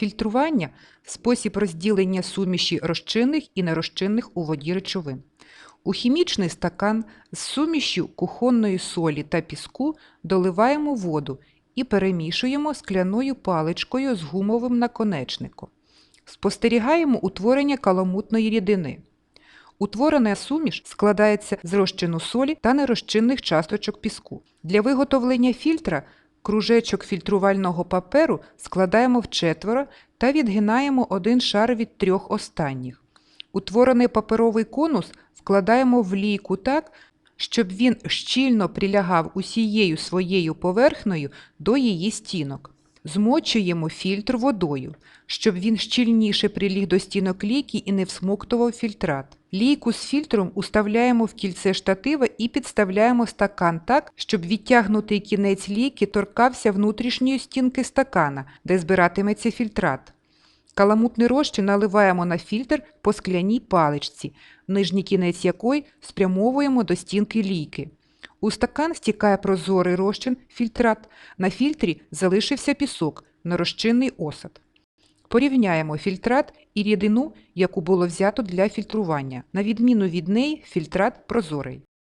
Фільтрування спосіб розділення суміші розчинних і нерозчинних у воді речовин. У хімічний стакан з сумішю кухонної солі та піску доливаємо воду і перемішуємо скляною паличкою з гумовим наконечником. Спостерігаємо утворення каламутної рідини. Утворена суміш складається з розчину солі та нерозчинних часточок піску. Для виготовлення фільтра кружечок фільтрувального паперу складаємо вчетверо та відгинаємо один шар від трьох останніх. Утворений паперовий конус вкладаємо в лійку так, щоб він щільно прилягав усією своєю поверхнею до її стінок. Змочуємо фільтр водою, щоб він щільніше приліг до стінок лійки і не всмоктував фільтрат. Лійку з фільтром уставляємо в кільце штатива і підставляємо стакан так, щоб відтягнутий кінець лійки торкався внутрішньої стінки стакана, де збиратиметься фільтрат. Каламутний розчин наливаємо на фільтр по скляній паличці, нижній кінець якої спрямовуємо до стінки лійки. У стакан стікає прозорий розчин фільтрат. На фільтрі залишився пісок, на розчинний осад. Порівняємо фільтрат і рідину, яку було взято для фільтрування. На відміну від неї, фільтрат прозорий.